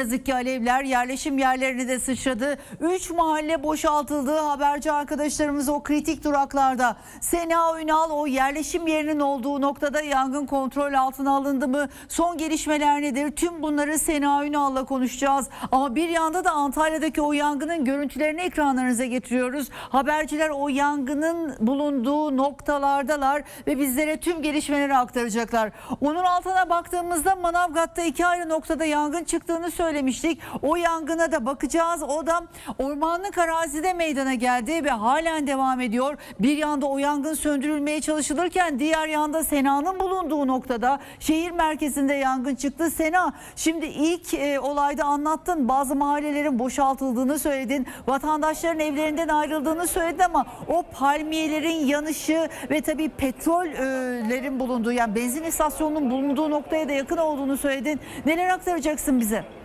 Yazık ki alevler yerleşim yerlerine de sıçradı. Üç mahalle boşaltıldı. Haberci arkadaşlarımız o kritik duraklarda. Sena Ünal o yerleşim yerinin olduğu noktada yangın kontrol altına alındı mı? Son gelişmeler nedir? Tüm bunları Sena Ünal'la konuşacağız. Ama bir yanda da Antalya'daki o yangının görüntülerini ekranlarınıza getiriyoruz. Haberciler o yangının bulunduğu noktalardalar ve bizlere tüm gelişmeleri aktaracaklar. Onun altına baktığımızda Manavgat'ta iki ayrı noktada yangın çıktığını söylemiştik. O yangına da bakacağız. O da ormanlık arazide meydana geldi ve halen devam ediyor. Bir yanda o yangın söndürülmeye çalışılırken diğer yanda Sena'nın bulunduğu noktada şehir merkezinde yangın çıktı. Sena şimdi ilk e, olayda anlattın. Bazı mahallelerin boşaltıldığını söyledin. Vatandaşların evlerinden ayrıldığını söyledin ama o palmiyelerin yanışı ve tabii petrollerin bulunduğu yani benzin istasyonunun bulunduğu noktaya da yakın olduğunu söyledin. Neler aktaracaksın bize?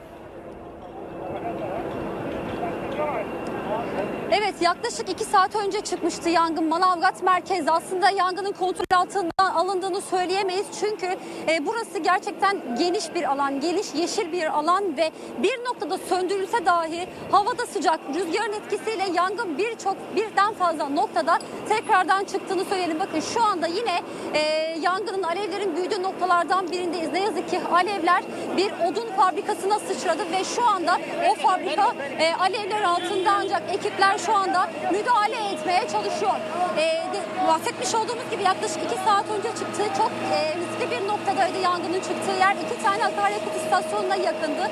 Evet yaklaşık 2 saat önce çıkmıştı yangın Manavgat merkezde. Aslında yangının kontrol altına alındığını söyleyemeyiz. Çünkü e, burası gerçekten geniş bir alan, geniş yeşil bir alan ve bir noktada söndürülse dahi havada sıcak rüzgarın etkisiyle yangın birçok birden fazla noktada tekrardan çıktığını söyleyelim. Bakın şu anda yine e, yangının alevlerin büyüdüğü noktalardan birindeyiz. Ne yazık ki alevler bir odun fabrikasına sıçradı ve şu anda o fabrika e, alevler altında ancak ekipler şu anda müdahale etmeye çalışıyor. E, de, bahsetmiş olduğumuz gibi yaklaşık iki saat önce çıktı. Çok e, riskli bir noktadaydı yangının çıktığı yer. iki tane akaryakıt istasyonuna yakındı.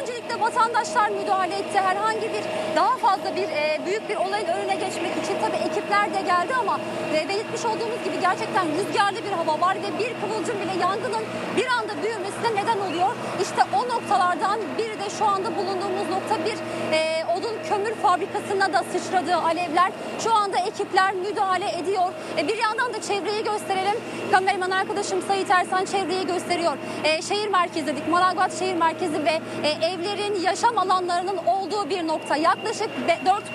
Öncelikle vatandaşlar müdahale etti. Herhangi bir daha fazla bir e, büyük bir olayın önüne geçmek için tabii ekipler de geldi ama e, belirtmiş olduğumuz gibi gerçekten rüzgarlı bir hava var ve bir kıvılcım bile yangının bir anda büyümesine neden oluyor. İşte o noktalardan biri de şu anda bulunduğumuz nokta bir e, odun kömür fabrikasına da sıçradı alevler. Şu anda ekipler müdahale ediyor. E, bir yandan da çevreyi gösterelim. Kameraman arkadaşım Sayit Ersan çevreyi gösteriyor. E, şehir merkezi dedik. Manavgat şehir merkezi ve e, evlerin yaşam alanlarının olduğu bir nokta. Yaklaşık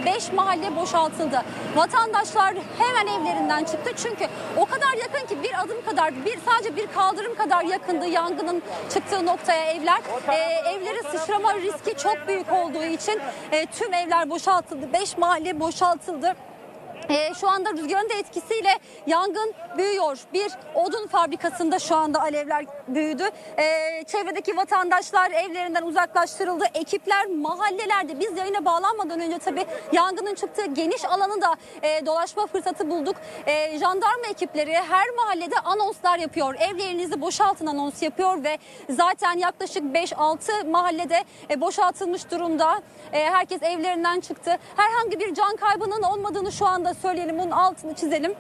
4-5 mahalle boşaltıldı. Vatandaşlar hemen evlerinden çıktı. Çünkü o kadar yakın ki bir adım kadar, bir sadece bir kaldırım kadar yakındı yangının çıktığı noktaya evler. E, evleri sıçrama riski çok büyük olduğu için e, tüm evler boşaltıldı. 5 mahalle boşaltıldı. Ee, şu anda rüzgarın da etkisiyle yangın büyüyor. Bir odun fabrikasında şu anda alevler büyüdü. Ee, çevredeki vatandaşlar evlerinden uzaklaştırıldı. Ekipler mahallelerde biz yayına bağlanmadan önce tabii yangının çıktığı geniş alanı da e, dolaşma fırsatı bulduk. E, jandarma ekipleri her mahallede anonslar yapıyor. Evlerinizi boşaltın anons yapıyor ve zaten yaklaşık 5-6 mahallede e, boşaltılmış durumda. E, herkes evlerinden çıktı. Herhangi bir can kaybının olmadığını şu anda söyleyelim. Bunun altını çizelim.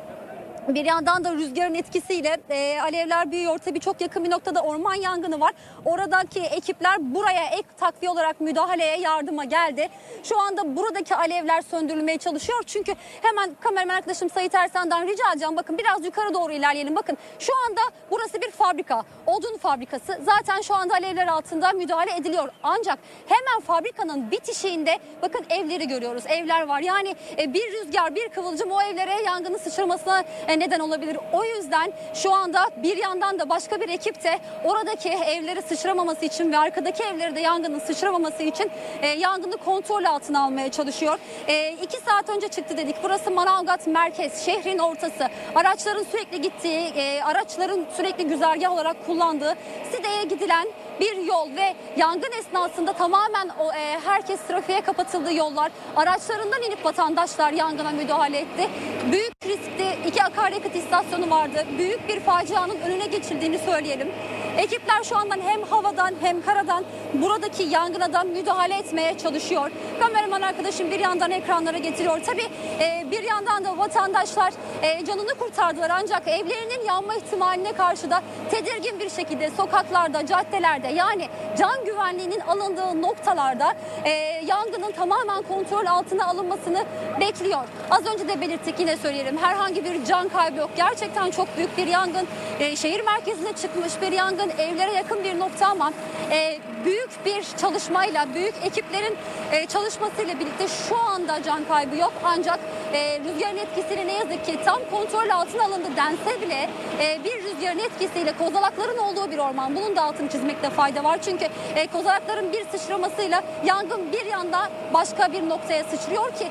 Bir yandan da rüzgarın etkisiyle e, alevler büyüyor. Tabii çok yakın bir noktada orman yangını var. Oradaki ekipler buraya ek takviye olarak müdahaleye yardıma geldi. Şu anda buradaki alevler söndürülmeye çalışıyor. Çünkü hemen kameraman arkadaşım Sayit Ersan'dan rica edeceğim. Bakın biraz yukarı doğru ilerleyelim. Bakın şu anda burası bir fabrika. Odun fabrikası. Zaten şu anda alevler altında müdahale ediliyor. Ancak hemen fabrikanın bitişiğinde bakın evleri görüyoruz. Evler var. Yani e, bir rüzgar, bir kıvılcım o evlere yangının sıçramasına e, neden olabilir. O yüzden şu anda bir yandan da başka bir ekip de oradaki evleri sıçramaması için ve arkadaki evleri de yangının sıçramaması için e, yangını kontrol altına almaya çalışıyor. E, iki saat önce çıktı dedik. Burası Manavgat merkez, şehrin ortası. Araçların sürekli gittiği, e, araçların sürekli güzergah olarak kullandığı Side'ye gidilen bir yol ve yangın esnasında tamamen o, e, herkes trafiğe kapatıldığı yollar. Araçlarından inip vatandaşlar yangına müdahale etti. Büyük riskli iki akaryakıt istasyonu vardı. Büyük bir facianın önüne geçildiğini söyleyelim. Ekipler şu andan hem havadan hem karadan buradaki yangına da müdahale etmeye çalışıyor. Kameraman arkadaşım bir yandan ekranlara getiriyor. Tabii e, bir yandan da vatandaşlar e, canını kurtardılar ancak evlerinin yanma ihtimaline karşı da tedirgin bir şekilde sokaklarda, caddelerde yani can güvenliğinin alındığı noktalarda e, yangının tamamen kontrol altına alınmasını bekliyor. Az önce de belirttik yine söyleyelim herhangi bir can kaybı yok. Gerçekten çok büyük bir yangın. E, şehir merkezine çıkmış bir yangın evlere yakın bir nokta ama e, büyük bir çalışmayla, büyük ekiplerin e, çalışmasıyla birlikte şu anda can kaybı yok. Ancak e, rüzgarın etkisiyle ne yazık ki tam kontrol altına alındı dense bile e, bir rüzgarın etkisiyle kozalakların olduğu bir orman. Bunun da altını çizmekte fayda var. Çünkü e, kozalakların bir sıçramasıyla yangın bir yanda başka bir noktaya sıçrıyor ki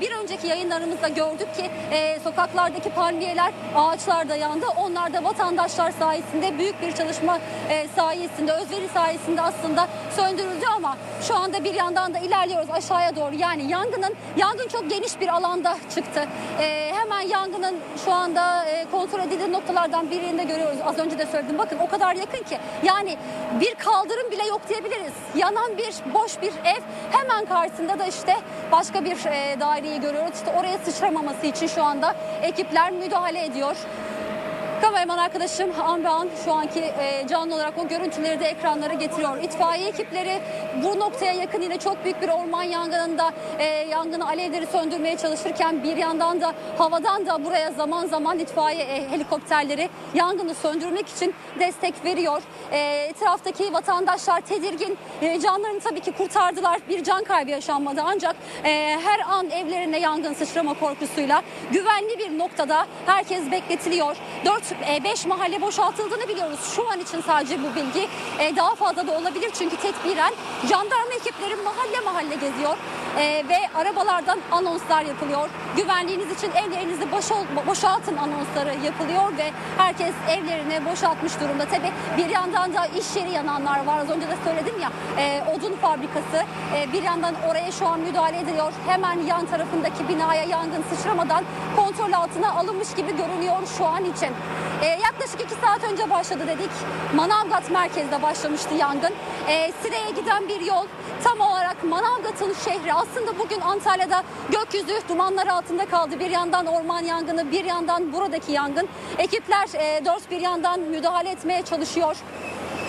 bir önceki yayınlarımızda gördük ki sokaklardaki palmiyeler ağaçlar da yandı. Onlar da vatandaşlar sayesinde büyük bir çalışma sayesinde özveri sayesinde aslında söndürüldü ama şu anda bir yandan da ilerliyoruz aşağıya doğru. Yani yangının yangın çok geniş bir alanda çıktı. E, hemen yangının şu anda e, kontrol edildiği noktalardan birinde görüyoruz. Az önce de söyledim. Bakın o kadar yakın ki. Yani bir kaldırım bile yok diyebiliriz. Yanan bir boş bir ev. Hemen karşısında da işte başka bir e, daireyi görüyoruz. İşte oraya sıçramaması için şu anda ekipler müdahale ediyor. Kameraman arkadaşım an be an şu anki e, canlı olarak o görüntüleri de ekranlara getiriyor. İtfaiye ekipleri bu noktaya yakın yine çok büyük bir orman yangınında e, yangını alevleri söndürmeye çalışırken bir yandan da havadan da buraya zaman zaman itfaiye e, helikopterleri yangını söndürmek için destek veriyor. E, etraftaki vatandaşlar tedirgin. Canlarını tabii ki kurtardılar. Bir can kaybı yaşanmadı ancak her an evlerine yangın sıçrama korkusuyla güvenli bir noktada herkes bekletiliyor. 4-5 mahalle boşaltıldığını biliyoruz. Şu an için sadece bu bilgi. E, daha fazla da olabilir çünkü tedbiren jandarma ekipleri mahalle mahalle geziyor. E, ve arabalardan anonslar yapılıyor. Güvenliğiniz için evlerinizi boşal- boşaltın anonsları yapılıyor ve herkes evlerini boşaltmış durumda. Tabi bir yandan da iş yeri yananlar var. Az önce de söyledim ya e, odun fabrikası e, bir yandan oraya şu an müdahale ediliyor. Hemen yan tarafındaki binaya yangın sıçramadan kontrol altına alınmış gibi görünüyor şu an için. E, yaklaşık iki saat önce başladı dedik. Manavgat merkezde başlamıştı yangın. E, Sire'ye giden bir yol tam olarak Manavgat'ın şehri. Aslında bugün Antalya'da gökyüzü dumanlar altında kaldı. Bir yandan orman yangını, bir yandan buradaki yangın. Ekipler e, dört bir yandan müdahale etmeye çalışıyor.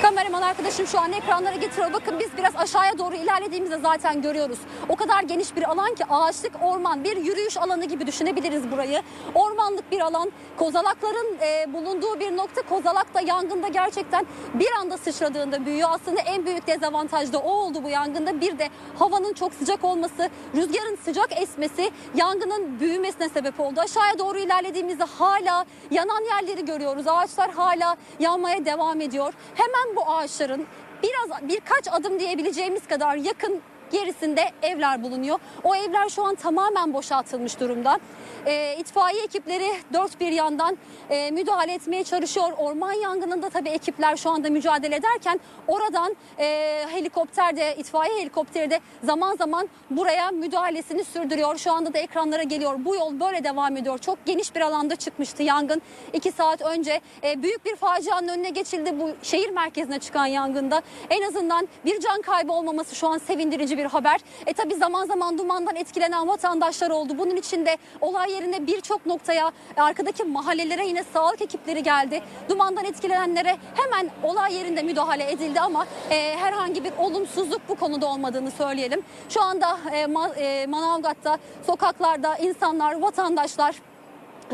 Kameraman arkadaşım şu an ekranlara getiriyor. Bakın biz biraz aşağıya doğru ilerlediğimizde zaten görüyoruz. O kadar geniş bir alan ki ağaçlık orman bir yürüyüş alanı gibi düşünebiliriz burayı. Ormanlık bir alan. Kozalakların e, bulunduğu bir nokta. Kozalak da yangında gerçekten bir anda sıçradığında büyüyor. Aslında en büyük dezavantaj da o oldu bu yangında. Bir de havanın çok sıcak olması, rüzgarın sıcak esmesi yangının büyümesine sebep oldu. Aşağıya doğru ilerlediğimizde hala yanan yerleri görüyoruz. Ağaçlar hala yanmaya devam ediyor. Hemen bu ağaçların biraz birkaç adım diyebileceğimiz kadar yakın gerisinde evler bulunuyor. O evler şu an tamamen boşaltılmış durumda. E, itfaiye ekipleri dört bir yandan e, müdahale etmeye çalışıyor. Orman yangınında tabii ekipler şu anda mücadele ederken oradan e, helikopter de itfaiye helikopteri de zaman zaman buraya müdahalesini sürdürüyor. Şu anda da ekranlara geliyor. Bu yol böyle devam ediyor. Çok geniş bir alanda çıkmıştı yangın. iki saat önce e, büyük bir facianın önüne geçildi bu şehir merkezine çıkan yangında. En azından bir can kaybı olmaması şu an sevindirici bir haber. E tabi zaman zaman dumandan etkilenen vatandaşlar oldu. Bunun için de olay yerine birçok noktaya e, arkadaki mahallelere yine sağlık ekipleri geldi. Dumandan etkilenenlere hemen olay yerinde müdahale edildi ama e, herhangi bir olumsuzluk bu konuda olmadığını söyleyelim. Şu anda e, e, Manavgat'ta sokaklarda insanlar, vatandaşlar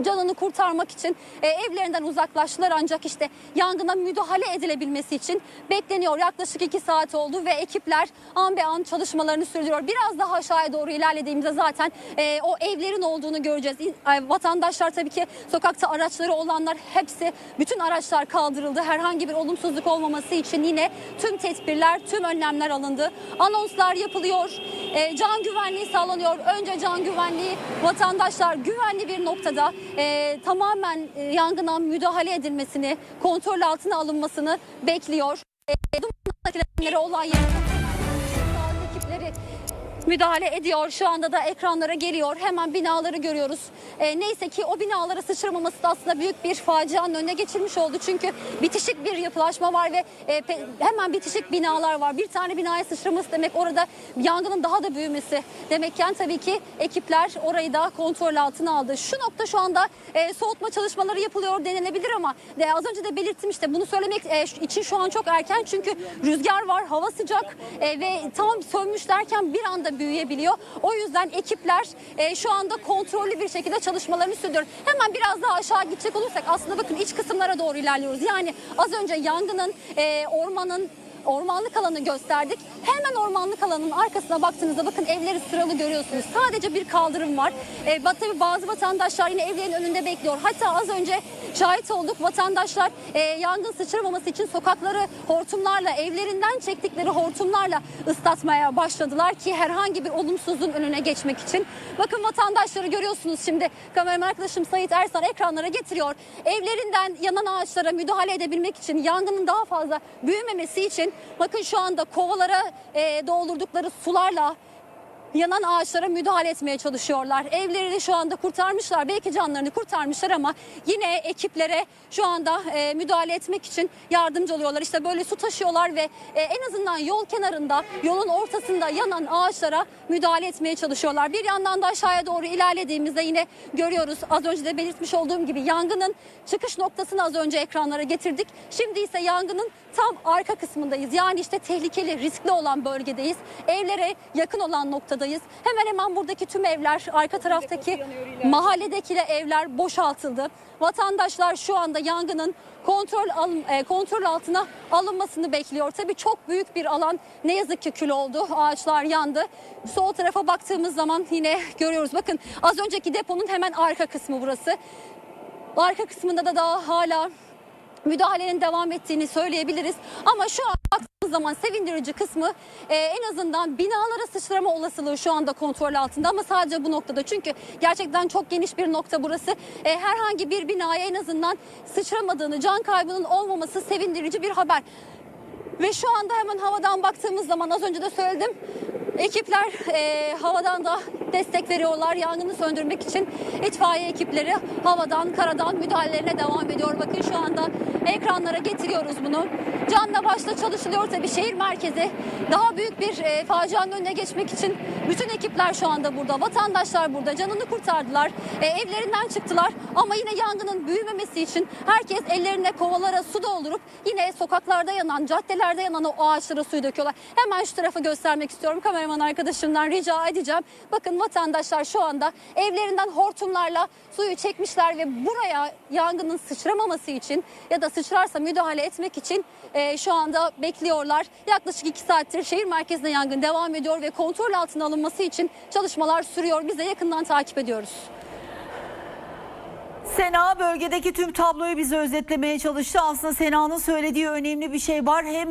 canını kurtarmak için e, evlerinden uzaklaştılar ancak işte yangına müdahale edilebilmesi için bekleniyor. Yaklaşık iki saat oldu ve ekipler an be an çalışmalarını sürdürüyor. Biraz daha aşağıya doğru ilerlediğimizde zaten e, o evlerin olduğunu göreceğiz. E, Vatandaşlar tabii ki sokakta araçları olanlar hepsi bütün araçlar kaldırıldı. Herhangi bir olumsuzluk olmaması için yine tüm tedbirler, tüm önlemler alındı. Anonslar yapılıyor. E, can güvenliği sağlanıyor. Önce can güvenliği vatandaşlar güvenli bir noktada e, tamamen e, yangına müdahale edilmesini, kontrol altına alınmasını bekliyor. E, olay yerine müdahale ediyor. Şu anda da ekranlara geliyor. Hemen binaları görüyoruz. E, neyse ki o binalara sıçramaması da aslında büyük bir facianın önüne geçilmiş oldu. Çünkü bitişik bir yapılaşma var ve e, hemen bitişik binalar var. Bir tane binaya sıçraması demek orada yangının daha da büyümesi demekken tabii ki ekipler orayı da kontrol altına aldı. Şu nokta şu anda e, soğutma çalışmaları yapılıyor denilebilir ama de, az önce de belirttim işte bunu söylemek e, için şu an çok erken çünkü rüzgar var, hava sıcak e, ve tam sönmüş derken bir anda büyüyebiliyor. O yüzden ekipler e, şu anda kontrollü bir şekilde çalışmalarını sürdürüyor. Hemen biraz daha aşağı gidecek olursak aslında bakın iç kısımlara doğru ilerliyoruz. Yani az önce yangının, e, ormanın ormanlık alanı gösterdik. Hemen ormanlık alanın arkasına baktığınızda bakın evleri sıralı görüyorsunuz. Sadece bir kaldırım var. E, tabii bazı vatandaşlar yine evlerin önünde bekliyor. Hatta az önce şahit olduk vatandaşlar e, yangın sıçramaması için sokakları hortumlarla evlerinden çektikleri hortumlarla ıslatmaya başladılar ki herhangi bir olumsuzluğun önüne geçmek için. Bakın vatandaşları görüyorsunuz şimdi kameraman arkadaşım Sait Ersan ekranlara getiriyor. Evlerinden yanan ağaçlara müdahale edebilmek için yangının daha fazla büyümemesi için bakın şu anda kovalara e, doldurdukları sularla yanan ağaçlara müdahale etmeye çalışıyorlar. Evlerini şu anda kurtarmışlar. Belki canlarını kurtarmışlar ama yine ekiplere şu anda e, müdahale etmek için yardımcı oluyorlar. İşte böyle su taşıyorlar ve e, en azından yol kenarında, yolun ortasında yanan ağaçlara müdahale etmeye çalışıyorlar. Bir yandan da aşağıya doğru ilerlediğimizde yine görüyoruz. Az önce de belirtmiş olduğum gibi yangının çıkış noktasını az önce ekranlara getirdik. Şimdi ise yangının tam arka kısmındayız. Yani işte tehlikeli, riskli olan bölgedeyiz. Evlere yakın olan noktadayız. Hemen hemen buradaki tüm evler, arka taraftaki mahalledeki de evler boşaltıldı. Vatandaşlar şu anda yangının kontrol alın- e, kontrol altına alınmasını bekliyor. Tabii çok büyük bir alan ne yazık ki kül oldu. Ağaçlar yandı. Sol tarafa baktığımız zaman yine görüyoruz. Bakın az önceki deponun hemen arka kısmı burası. Arka kısmında da daha hala müdahalenin devam ettiğini söyleyebiliriz. Ama şu an zaman sevindirici kısmı e, en azından binalara sıçrama olasılığı şu anda kontrol altında ama sadece bu noktada. Çünkü gerçekten çok geniş bir nokta burası. E, herhangi bir binaya en azından sıçramadığını, can kaybının olmaması sevindirici bir haber. Ve şu anda hemen havadan baktığımız zaman az önce de söyledim. Ekipler e, havadan da destek veriyorlar yangını söndürmek için. itfaiye ekipleri havadan, karadan müdahalelerine devam ediyor. Bakın şu anda ekranlara getiriyoruz bunu. Canla başla çalışılıyor tabii şehir merkezi. Daha büyük bir e, facianın önüne geçmek için bütün ekipler şu anda burada. Vatandaşlar burada canını kurtardılar. E, evlerinden çıktılar ama yine yangının büyümemesi için herkes ellerine kovalara su doldurup yine sokaklarda yanan, caddelerde yanan o ağaçlara suyu döküyorlar. Hemen şu tarafa göstermek istiyorum. Kameraman arkadaşımdan rica edeceğim. Bakın vatandaşlar şu anda evlerinden hortumlarla suyu çekmişler ve buraya yangının sıçramaması için ya da sıçrarsa müdahale etmek için e, şu anda bekliyorlar. Yaklaşık iki saattir şehir merkezinde yangın devam ediyor ve kontrol altına alınması için çalışmalar sürüyor. Biz de yakından takip ediyoruz. Sena bölgedeki tüm tabloyu bize özetlemeye çalıştı. Aslında Sena'nın söylediği önemli bir şey var. Hem